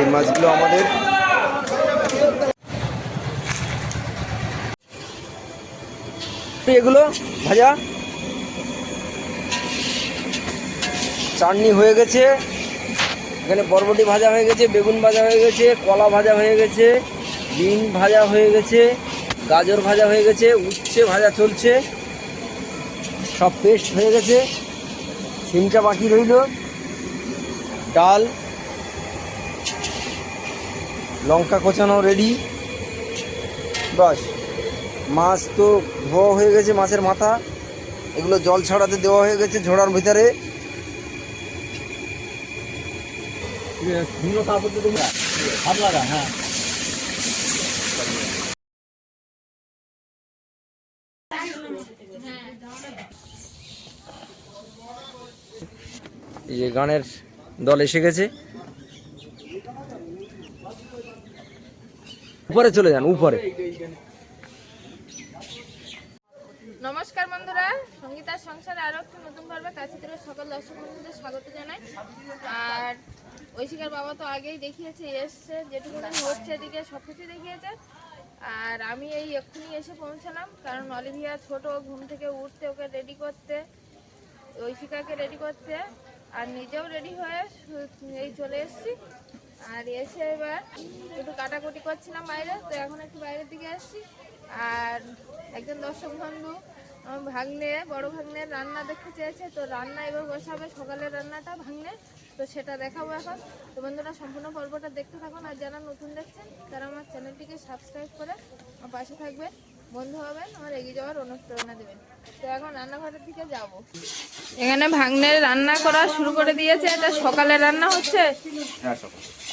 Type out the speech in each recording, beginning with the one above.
এই মাছগুলো আমাদের। এগুলো ভাজা। চাটনি হয়ে গেছে। এখানে বরবটি ভাজা হয়ে গেছে, বেগুন ভাজা হয়ে গেছে, কলা ভাজা হয়ে গেছে, বিন ভাজা হয়ে গেছে, গাজর ভাজা হয়ে গেছে, উচ্ছে ভাজা চলছে। সব পেস্ট হয়ে গেছে। সিমটা বাকি রইল। ডাল লঙ্কা কোচানো রেডি বাস মাছ তো ধোয়া হয়ে গেছে মাছের মাথা। এগুলো জল ছড়াতে দেওয়া হয়ে গেছে ঝোড়ার ভিতরে। এই যে গানের দল এসে গেছে। উপরে চলে যান, উপরে। নমস্কার বন্ধুরা সঙ্গীতার সংসারে আরও একটি নতুন পর্বে কাছে থেকে সকল দর্শক বন্ধুদের স্বাগত জানাই। আর ঐশিকার বাবা তো আগেই দেখিয়েছে, এসছে যেটুকু হচ্ছে এদিকে সব কিছু দেখিয়েছে। আর আমি এই এক্ষুনি এসে পৌঁছালাম, কারণ অলিভিয়া ছোট ঘুম থেকে উঠতে ওকে রেডি করতে, ঐশিকাকে রেডি করতে, আর নিজেও রেডি হয়ে এই চলে এসেছি। আর এসে এবার একটু কাটাকুটি করছিলাম বাইরে, তো এখন একটু বাইরের দিকে আসছি। আর একজন দর্শক বন্ধু ভাগ্নে, বড় ভাগ্নের রান্না দেখতে চেয়েছে, তো রান্না এবার বসাবে সকালের রান্নাটা ভাগ্নে, তো সেটা দেখাবো এখন। তো বন্ধুরা, সম্পূর্ণ পর্বটা দেখতে থাকুন আর যারা নতুন দেখছেন, তারা আমার চ্যানেলটিকে সাবস্ক্রাইব করে পাশে থাকবেন। বন্ধু হবেন আমার এগিয়ে যাওয়ার অনুপ্রেরণা দেবেন তো এখন রান্নাঘরের দিকে যাব। এখানে ভাগ্নের রান্না করা শুরু করে দিয়েছে এটা সকালের রান্না হচ্ছে? হ্যাঁ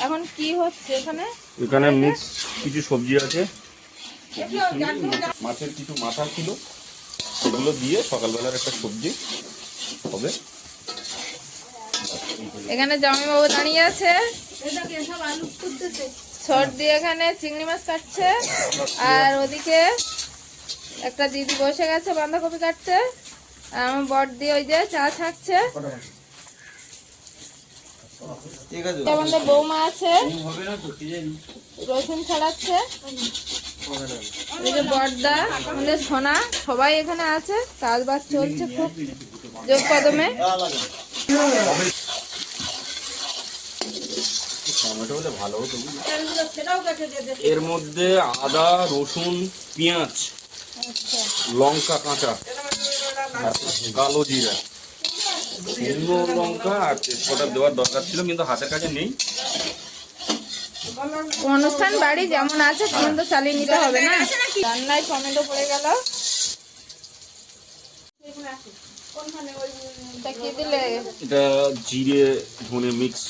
এখন কি হচ্ছে এখানে? এখানে মিক্স কিছু সবজি আছে। মাছের কিছু মাথা ছিল সেগুলো দিয়ে সকালবেলার একটা সবজি হবে। এখানে জামাইবাবু দাঁড়িয়ে আছে। সর্দি এখানে চিংড়ি মাছ কাটছে। আর ওদিকে একটা দিদি বসে গেছে বাঁধাকপি কাটছে আর আমার বর দিয়ে ওই যে চা আছে। আমাদের বৌমা আছে। রসুন ছাড়াচ্ছে। বর্দা আমাদের সোনা সবাই এখানে আছে। কাজ বাজ চলছে খুব যোগ কদমে। এর মধ্যে আদা রসুন পেঁয়াজ। লঙ্কা কাঁচা। কালো জিরা। শুকনো লঙ্কা আর তেজপাতা দেওয়ার দরকার ছিল কিন্তু হাতের কাছে নেই। অনুষ্ঠান বাড়ি যেমন আছে তেমন তো চালিয়ে নিতে হবে না? রান্নায় টমেটো পড়ে গেল। এটা জিরে ধনে মিক্স।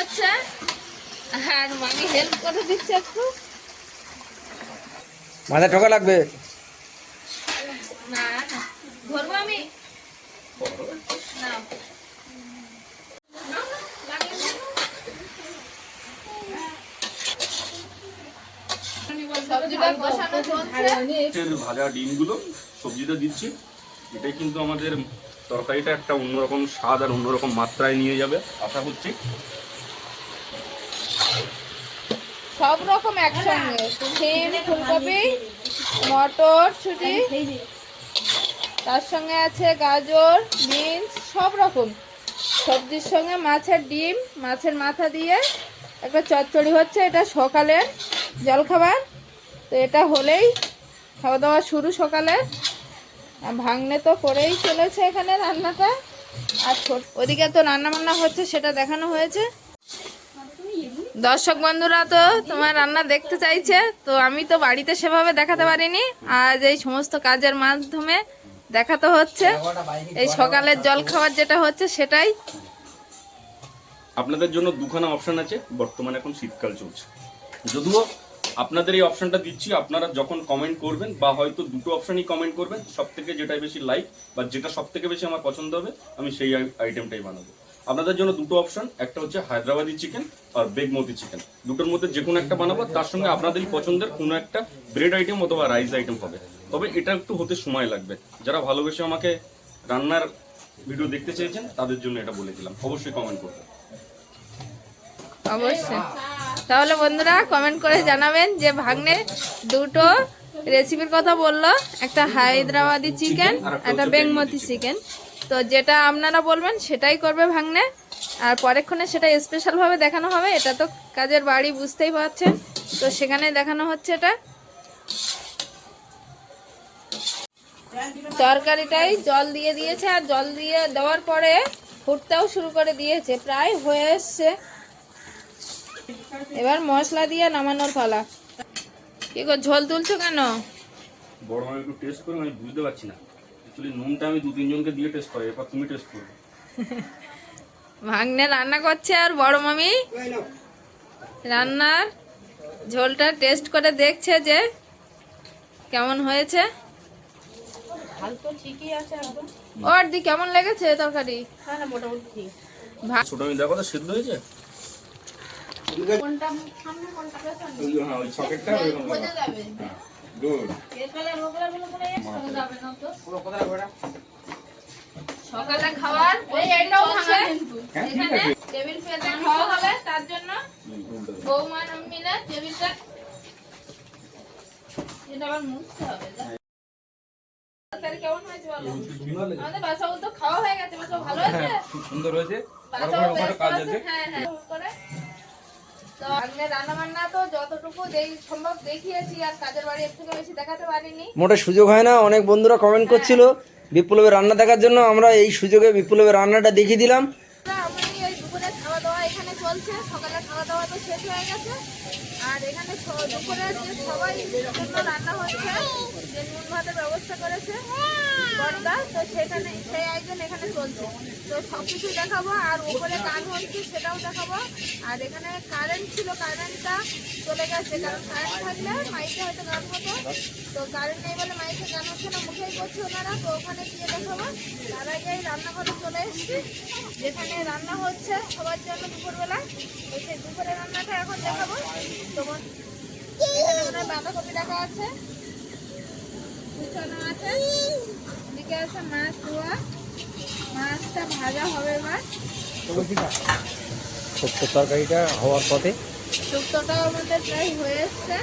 করছে আর মামি হেল্প করে দিচ্ছে একটু। মাথা ঠোকা লাগবে? না না ধরবো আমি? না। সবজিটা বসানো চলছে। মাছের ভাজা ডিমগুলো সবজিটা দিচ্ছি। এটাই কিন্তু আমাদের তরকারিটা একটা অন্যরকম স্বাদ আর অন্যরকম মাত্রায় নিয়ে যাবে আশা করছি। সব রকম একসঙ্গে সিম, ফুলকপি, মটর ছুটি তার সঙ্গে আছে গাজর বিনস সব রকম। সবজির সঙ্গে মাছের ডিম, মাছের মাথা দিয়ে একটা চচ্চড়ি হচ্ছে, এটা সকালের জলখাবার। তো এটা হলেই খাওয়া দাওয়া শুরু সকালে ভাঙনে তো করেই চলেছে এখানে রান্নাটা। আর ওদিকে তো রান্না বান্না হচ্ছে, সেটা দেখানো হয়েছে। দর্শক বন্ধুরা তো তোমার রান্না দেখতে চাইছে, তো আমি তো বাড়িতে সেভাবে দেখাতে পারিনি। আজ এই সমস্ত কাজের মাধ্যমে দেখাতে হচ্ছে। এই সকালের জল খাবার যেটা হচ্ছে সেটাই। আপনাদের জন্য দুখানা অপশন আছে, বর্তমানে এখন শীতকাল চলছে। যদিও আপনাদের এই অপশনটা দিচ্ছি, আপনারা যখন কমেন্ট করবেন বা হয়তো দুটো অপশনই কমেন্ট করবেন সব থেকে যেটাই বেশি লাইক বা যেটা সব থেকে বেশি আমার পছন্দ হবে, আমি সেই আইটেমটাই বানাবো। আপনাদের জন্য দুটো অপশন একটা হচ্ছে হায়দ্রাবাদি চিকেন আর বেগমতি চিকেন দুটোর মধ্যে যে কোনো একটা বানাবো তার সঙ্গে আপনাদেরই পছন্দের কোনো একটা ব্রেড আইটেম অথবা রাইস আইটেম হবে। তবে এটা একটু হতে সময় লাগবে। যারা ভালোবেসে আমাকে রান্নার ভিডিও দেখতে চেয়েছেন তাদের জন্য এটা বলে দিলাম। অবশ্যই কমেন্ট করবেন। অবশ্যই। তাহলে বন্ধুরা কমেন্ট করে জানাবেন যে ভাগ্নে দুটো রেসিপির কথা বলল একটা হায়দ্রাবাদি চিকেন একটা বেংমতি চিকেন তো যেটা আপনারা বলবেন সেটাই করবে ভাঙনে আর পরেক্ষণে সেটা স্পেশালভাবে দেখানো হবে, এটা তো কাজের বাড়ি বুঝতেই পারছেন। তো সেখানে দেখানো হচ্ছে এটা। তরকারিটাই জল দিয়ে দিয়েছে, আর জল দিয়ে দেওয়ার পরে ফুটতেও শুরু করে দিয়েছে, প্রায় হয়ে এসছে। এবার মশলা দিয়ে নামানোর পালা। কি গো, ঝোল তুলছো কেন? বড় একটু টেস্ট করে আমি বুঝতে পারছি না। অ্যাকচুয়ালি নুনটা আমি দু তিনজনকে দিয়ে টেস্ট করি এবার তুমি টেস্ট করবে। ভাগ্নে রান্না করছে আর বড় মামি? রান্নার ঝোলটা টেস্ট করে দেখছে যে কেমন হয়েছে। ওর দি কেমন লেগেছে তরকারি? ছোট আমি দেখো তো সেদ্ধ হয়েছে? ওই হ্যাঁ ওই সকেটটা ওইরকম বোঝা যাবে। গুড এরপরে রোগরাগুলো করে। একসঙ্গে যাবে না তো? সকালে খাবার এটাও চলছে। এখানে টেবিল পেতে খাওয়া হবে তার জন্য বৌমা মিলে টেবিলটা এটা আবার মুছতে হবে যা। কেমন হয়েছে বলো? আমাদের বাসাও তো খাওয়া হয়ে গেছে বাসাও ভালো হয়েছে সুন্দর হয়েছে। হ্যাঁ হ্যাঁ। করে তো আগে রান্না বান্না তো যতটুকু সম্ভব দেখিয়েছি আর কাজের বাড়ি এর থেকে বেশি দেখাতে পারিনি। মোটে সুযোগ হয় না অনেক বন্ধুরা কমেন্ট করছিল বিপ্লবের রান্না দেখার জন্য আমরা এই সুযোগে বিপ্লবের রান্নাটা দেখিয়ে দিলাম। আমি এই দুপুরে খাওয়া দাওয়া এখানে চলছে সকালে খাওয়া দাওয়া তো শেষ হয়ে গেছে। আর এখানে দুপুরে যে সবাই রান্না হচ্ছে যে নুন ভাতের ব্যবস্থা করেছে। বড়দা তো সেখানে সেই আয়োজন এখানে চলছে। তো সব কিছু দেখাবো, আর উপরে গান হচ্ছে, সেটাও দেখাবো। আর এখানে কারেন্ট ছিল কারেন্টটা চলে গেছে, কারণ কারেন্ট থাকলে মাইকে হয়তো গান হতো। তো কারেন্ট নেই বলে মাইকে গান হচ্ছে না, মুখেই করছে ওনারা, তো ওখানে গিয়ে দেখাবো। তার আগে রান্নাঘরে চলে এসেছি। যেখানে রান্না হচ্ছে সবার জন্য দুপুরবেলা, তো সেই দুপুরের রান্নাটা এখন দেখাবো। তোমার এখানে বাঁধাকপি রাখা আছে। আছে। এদিকে আছে? মাছ ধোয়া। মাছটা ভাজা হবে এবার। সত্য তরকারিটা হওয়ার পথে। শুক্তোটাও আমাদের প্রায় হয়ে এসছে।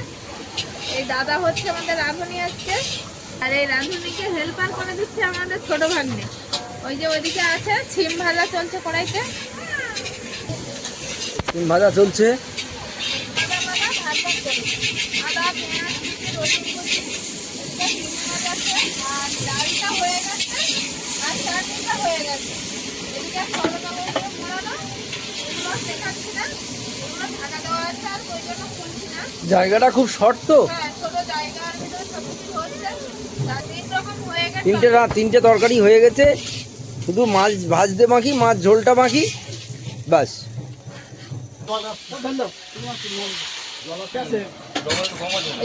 এই দাদা হচ্ছে আমাদের রাঁধুনি আজকে। আর এই রাঁধুনিকে হেল্পার করে দিচ্ছে আমাদের ছোট ভাগ্নে। ওই যে ওইদিকে আছে ছিম ভাজা চলছে কড়াইতে। ডিম ভাজা চলছে। আদা পেঁয়াজ রসুন কুচি, এদিকে ছিম ভাজাচ্ছে আর ডালটা হয়ে গেছে আর চাটনিটা হয়ে গেছে। এদিকে করলা মোড়ানো এগুলো শেখাচ্ছি না এগুলো ঢাকা দেওয়া আছে আর ওই জন্য খুলছি না। জায়গাটা খুব শর্ট তো। হ্যাঁ, ছোট জায়গার ভিতরে সবকিছু হচ্ছে। তিন রকম হয়ে গেছে। তিনটে রা- তিনটে তরকারি হয়ে গেছে। শুধু মাছ ভাজতে বাকি মাছ ঝোলটা মাখি বাস।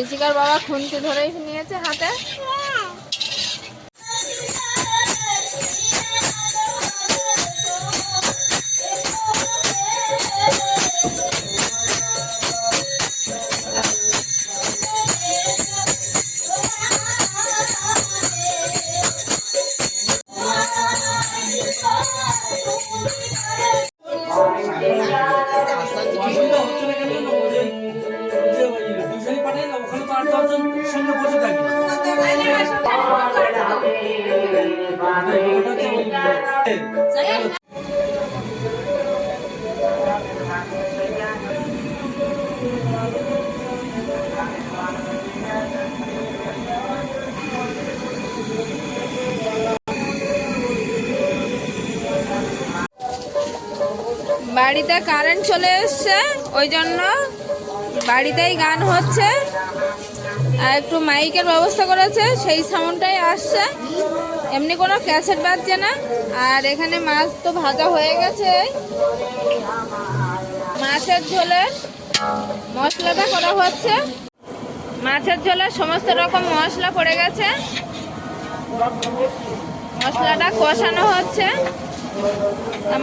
ঋষিকার বাবা খুন্তি ধরেই নিয়েছে হাতে। কারেন্ট চলে এসছে ওই জন্য বাড়িতেই গান হচ্ছে। আর একটু মাইকের ব্যবস্থা করেছে, সেই সাউন্ডটাই আসছে। এমনি কোনো ক্যাসেট বাজছে না, আর এখানে মাছ তো ভাজা হয়ে গেছে। মাছের ঝোলের মশলাটা করা হচ্ছে। মাছের ঝোলে সমস্ত রকম মশলা পড়ে গেছে। মশলাটা কষানো হচ্ছে।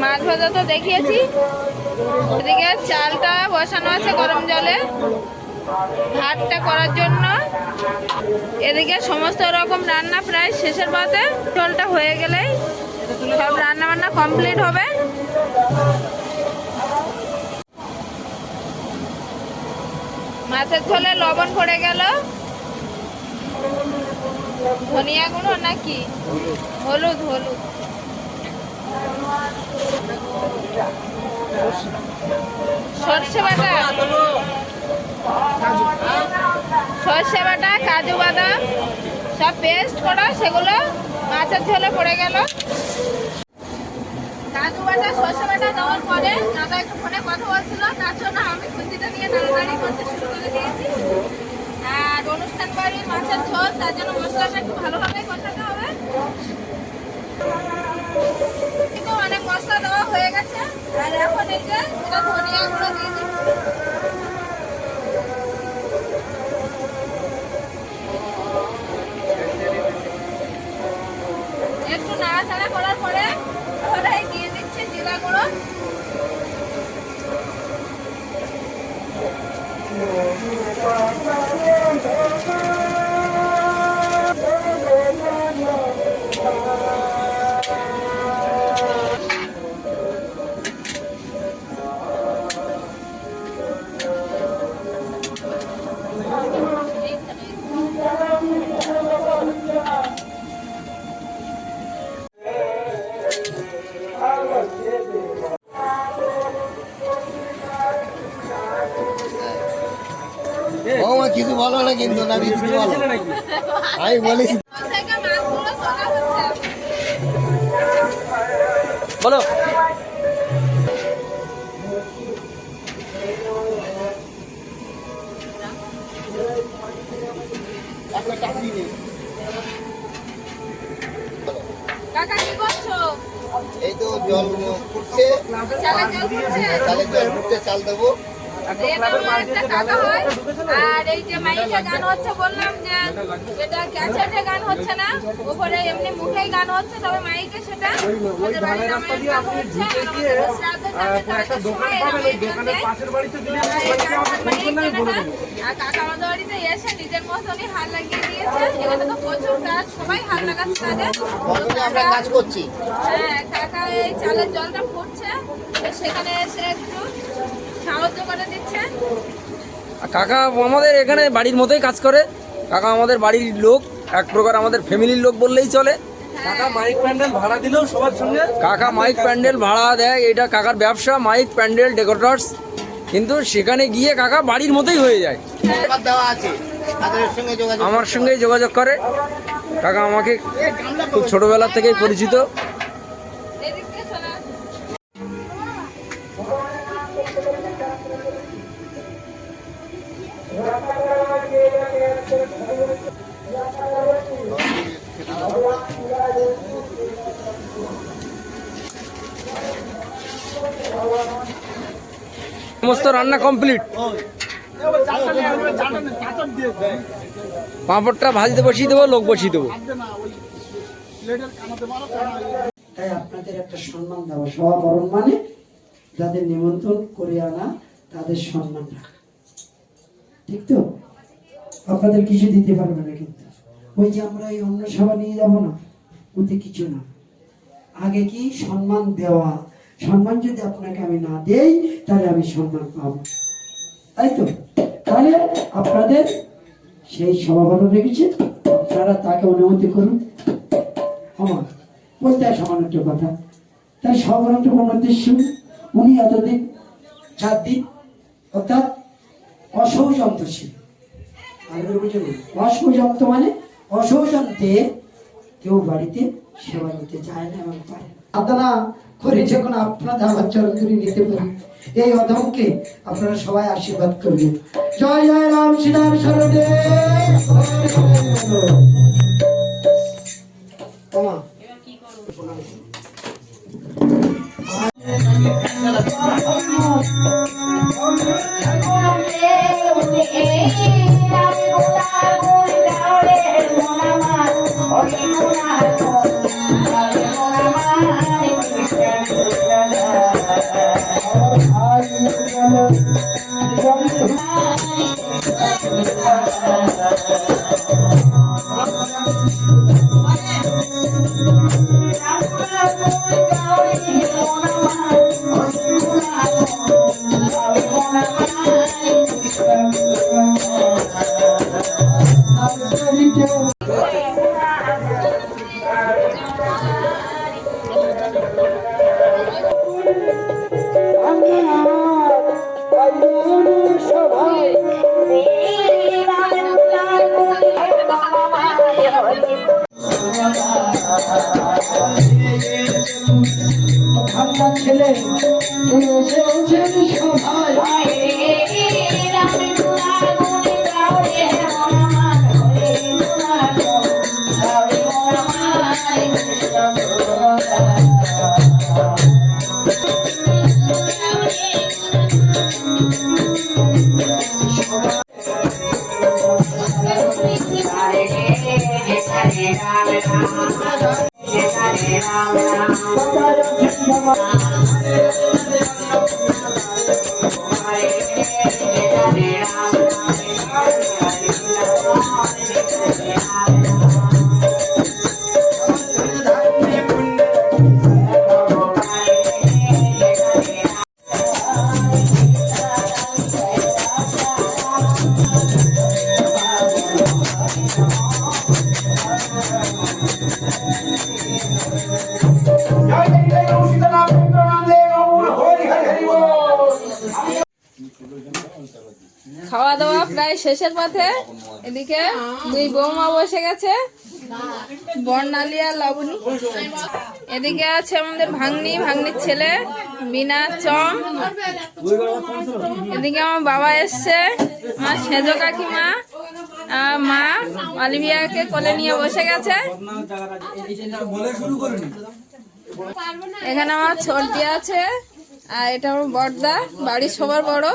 মাছ ভাজা তো দেখিয়েছি। এদিকে চালটা বসানো আছে গরম জলে। ভাতটা করার জন্য। এদিকে সমস্ত রকম রান্না প্রায় শেষের পাতে ঝোলটা হয়ে গেলেই সব রান্না বান্না কমপ্লিট হবে। মাছের ঝোলে লবণ পড়ে গেল। ধনিয়া গুঁড়ো নাকি? হলুদ হলুদ। সর্ষে বাটা। কাজু বাদাম, সব পেস্ট করা, সেগুলো মাছের ঝোলে পড়ে গেল। কাজু বাটা, সর্ষে বাটা দেওয়ার পরে দাদা একটু ফোনে কথা বলছিল, তার জন্য আমি খুন্তিটা নিয়ে তাড়াতাড়ি করতে শুরু করে দিয়েছি। আর অনুষ্ঠান বাড়ির মাছের ঝোল, তার জন্য মশলাটা একটু ভালোভাবে কষাতে হবে। অনেক মশলা দেওয়া হয়ে গেছে। আর এখন এটা ধনিয়া গুঁড়ো দিয়ে দিচ্ছি। একটু নাড়াচাড়া করার পরে বৌমা কিছু বলো না কিন্তু না কিছু বলো। আমি বলো। কাকা কি করছ? এই তো জল ফুটছে। চালের জল পড়ছে চালের জল ফুটছে চাল দেবো। আর এই যে মাইকে গান হচ্ছে বললাম যে এটা ক্যাসেটে গান হচ্ছে না। উপরে এমনি মুখেই গান হচ্ছে তবে মাইকে সেটা আমাদের বাড়ির রামায়ণ গান হচ্ছে আর আমাদের সময় কাকা আমাদের বাড়িতে এসে নিজের মতনই হাত লাগিয়ে দিয়েছে। এখানে তো প্রচুর কাজ সবাই হাত লাগাচ্ছে তাদের আমরা কাজ করছি। হ্যাঁ কাকা এই চালের জলটা ফুটছে। সেখানে এসে একটু সাহায্য করে কাকা আমাদের এখানে বাড়ির মতোই কাজ করে। কাকা আমাদের বাড়ির লোক এক প্রকার আমাদের ফ্যামিলির লোক বললেই চলে। কাকা মাইক প্যান্ডেল ভাড়া দিলেও সবার সঙ্গে কাকা মাইক প্যান্ডেল ভাড়া দেয় এটা কাকার ব্যবসা মাইক প্যান্ডেল ডেকোরেটরস। কিন্তু সেখানে গিয়ে কাকা বাড়ির মতোই হয়ে যায়। তাদের সঙ্গে যোগাযোগ আমার সঙ্গেই যোগাযোগ করে। কাকা আমাকে খুব ছোটবেলা থেকেই পরিচিত। রান্না কমপ্লিট পাঁপড়টা ভাজতে বসিয়ে দেবো, লোক বসিয়ে দেবো। তাই আপনাদের একটা সম্মান দেওয়া সভাবরণ মানে যাদের নিমন্ত্রণ করে আনা, তাদের সম্মান রাখা। ঠিক তো? আপনাদের কিছু দিতে পারবে না কিন্তু। ওই যে আমরা এই অন্য সভা নিয়ে যাব না, ওতে কিছু না। আগে কি সম্মান দেওয়া সম্মান যদি আপনাকে আমি না দেই, তাহলে আমি সম্মান পাবো তাই তো? তাহলে আপনাদের সেই সভাপতি রেখেছে। আপনারা তাকে অনুমতি করুন। আমার বলতে হয় সামান্য কথা। তাই সর্বরন্ত কোন উদ্দেশ্য উনি এতদিন চার দিন অর্থাৎ অসৌজন্ত ছিল আমাদের মানে অসৌজন্তে কেউ বাড়িতে সেবা নিতে চায় না এবং পারে আপনারা করে যখন আপনারা আমার চরণ নিতে পারি, এই অধমকে আপনারা সবাই আশীর্বাদ করবেন। জয় জয় রাম শ্রীরাম শরণে। ওমা। খাওয়া দাওয়া প্রায় শেষের পথে। এদিকে দুই বৌমা বসে গেছে। বর্ণালী আর লাবণী। এদিকে আছে আমাদের ভাগ্নি, ভাগ্নির ছেলে বিনা চম। এদিকে আমার বাবা এসছে। আমার সেজো কাকিমা মা অলিভিয়াকে কোলে নিয়ে বসে গেছে। এখানে আমার ছোটদি আছে, আর এটা আমার বড়দা বাড়ির সবার বড়।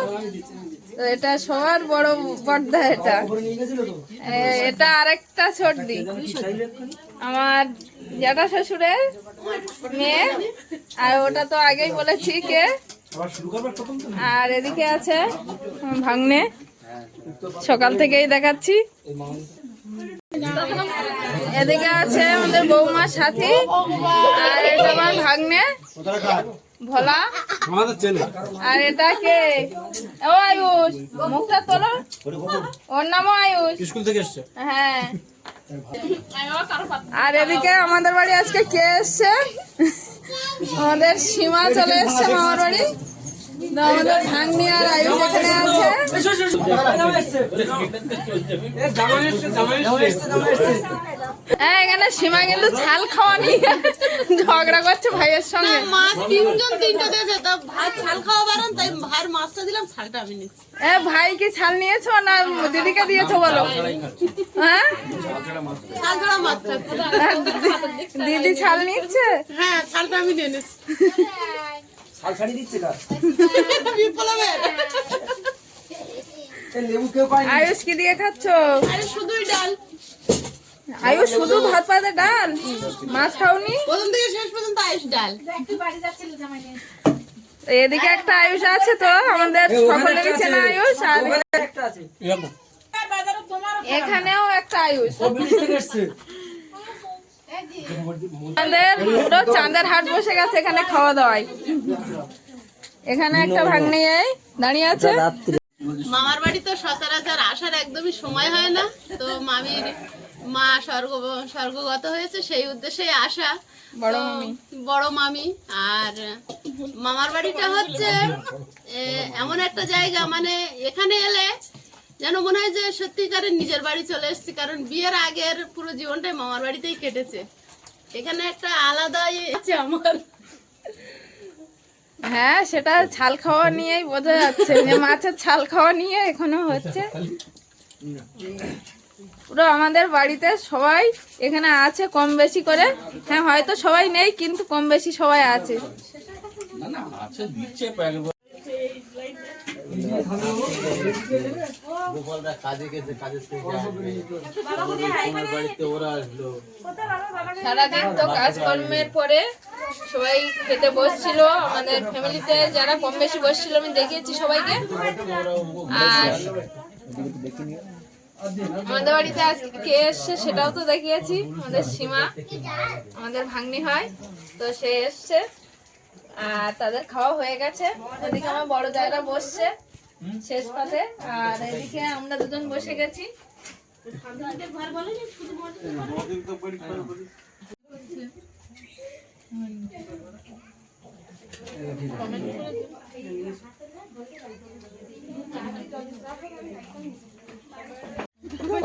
এটা সবার বড় পর্দা এটা। এটা আরেকটা ছোটদি আমার জ্যাঠা শ্বশুরের মেয়ে, আর ওটা তো আগেই বলেছি কে। আর এদিকে আছে ভাগ্নে। সকাল থেকেই দেখাচ্ছি। এদিকে আছে আমাদের বৌমার সাথী, আর এটা আমার ভাগ্নে। ভোলা? আমাদের ছেলে। আর এটা কে? ও আয়ুষ মুখটা তোলো। ওর নামও আয়ুষ। স্কুল থেকে এসছে। হ্যাঁ। আর এদিকে আমাদের বাড়ি আজকে কে এসছে? আমাদের সীমা চলে এসছে মামার বাড়ি। আমাদের ভাগ্নি আর আয়ুষ এখানে আছে। হ্যাঁ এখানে সীমা কিন্তু ছাল খাওয়া নিয়ে ঝগড়া করছে ভাইয়ের সঙ্গে। মাছ তিনজন তিনটা দিয়েছে তা ভাত ছাল খাওয়া বারণ তাই ভাইয়ের মাছটা দিলাম ছালটা আমি নিচ্ছি। এ ভাই কি ছাল নিয়েছো না দিদিকে দিয়েছ বলো? হ্যাঁ? ছাল ছাড়া মাছ দিদি ছাল নিচ্ছে? হ্যাঁ ছালটা আমি নিয়ে নিচ্ছি। শাল শাড়ি দিচ্ছে কার? বিপ্লবের। আয়ুষ কি দিয়ে খাচ্ছ? আরে শুধুই ডাল। আয়ুষ শুধু ভাত পাতে ডাল? মাছ খাওনি? প্রথম থেকে শেষ পর্যন্ত আয়ুষ ডাল। এদিকে একটা আয়ুষ আছে তো আমাদের সকলেরই চেনা আয়ুষ আর এখানেও একটা আয়ুষ। আমাদের পুরো চাঁদের হাট বসে গেছে এখানে খাওয়া দাওয়ায়। এখানে একটা ভাগ্নি দাঁড়িয়ে আছে। মামার বাড়ি তো সচরাচর আসার একদমই সময় হয় না তো মামির মা স্বর্গ স্বর্গগত হয়েছে সেই উদ্দেশ্যে আসা। বড় মামি। আর মামার বাড়িটা হচ্ছে এমন একটা জায়গা মানে এখানে এলে যেন মনে হয় যে সত্যিকারের নিজের বাড়ি চলে এসেছি কারণ বিয়ের আগের পুরো জীবনটাই মামার বাড়িতেই কেটেছে। এখানে একটা আলাদাই আছে আমার। হ্যাঁ সেটা ছাল খাওয়া নিয়েই বোঝা যাচ্ছে যে মাছের ছাল খাওয়া নিয়ে এখনও হচ্ছে। পুরো আমাদের বাড়িতে সবাই এখানে আছে কম বেশি করে। হ্যাঁ হয়তো সবাই নেই কিন্তু কম বেশি সবাই আছে। সারাদিন তো কাজকর্মের পরে সবাই খেতে বসছিল আমাদের ফ্যামিলিতে যারা কম বেশি বসছিল আমি দেখিয়েছি সবাইকে। আর আমাদের বাড়িতে আজকে কে এসছে সেটাও তো দেখিয়েছি। আমাদের সীমা, আমাদের ভাগ্নি হয় তো সে এসছে। আর তাদের খাওয়া হয়ে গেছে। ওদিকে আমার বড় জায়গা বসছে শেষ পাতে আর এদিকে আমরা দুজন বসে গেছি।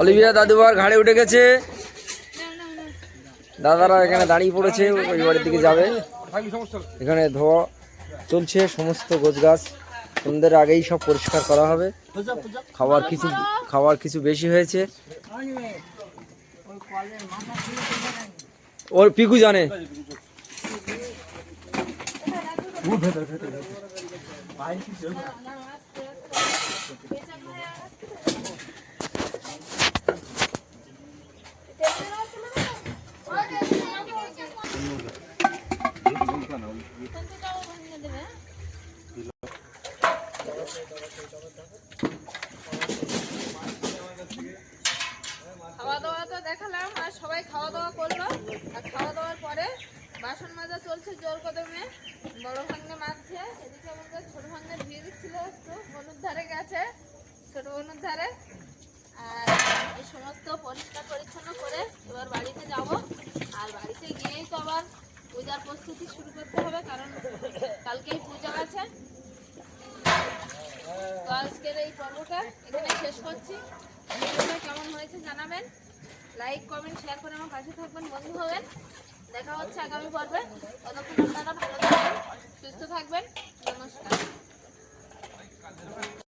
অলিভিয়া দাদুবার ঘাড়ে উঠে গেছে। দাদারা এখানে দাঁড়িয়ে পড়েছে ওই বাড়ির দিকে যাবে। এখানে ধোয়া চলছে, সমস্ত গোছ গাছ সন্ধ্যের আগেই সব পরিষ্কার করা হবে। খাবার কিছু খাবার কিছু বেশি হয়েছে। ওর পিকু জানে। খাওয়া দাওয়া তো দেখালাম, আর সবাই খাওয়া দাওয়া করল। আর খাওয়া দাওয়ার পরে বাসন মাজা চলছে জোর কদমে, বড় ভাঙনে মাঝছে এদিকে আমাদের ছোট ভাঙনে দিয়ে দিচ্ছিল একটু বনুর ধারে গেছে, ছোট বনুর ধারে। আর এই সমস্ত পরিষ্কার পরিচ্ছন্ন করে এবার বাড়িতে যাব। আর বাড়িতে গিয়েই তো আবার পূজার প্রস্তুতি শুরু করতে হবে, কারণ কালকেই পূজা আছে। তো আজকের এই পর্বটা এখানে শেষ করছি। কেমন হয়েছে জানাবেন? লাইক কমেন্ট শেয়ার করে আমার পাশে থাকবেন, বন্ধু হবেন। দেখা হচ্ছে আগামী পর্বে। ততক্ষণ আপনারা ভালো থাকবেন, সুস্থ থাকবেন। নমস্কার।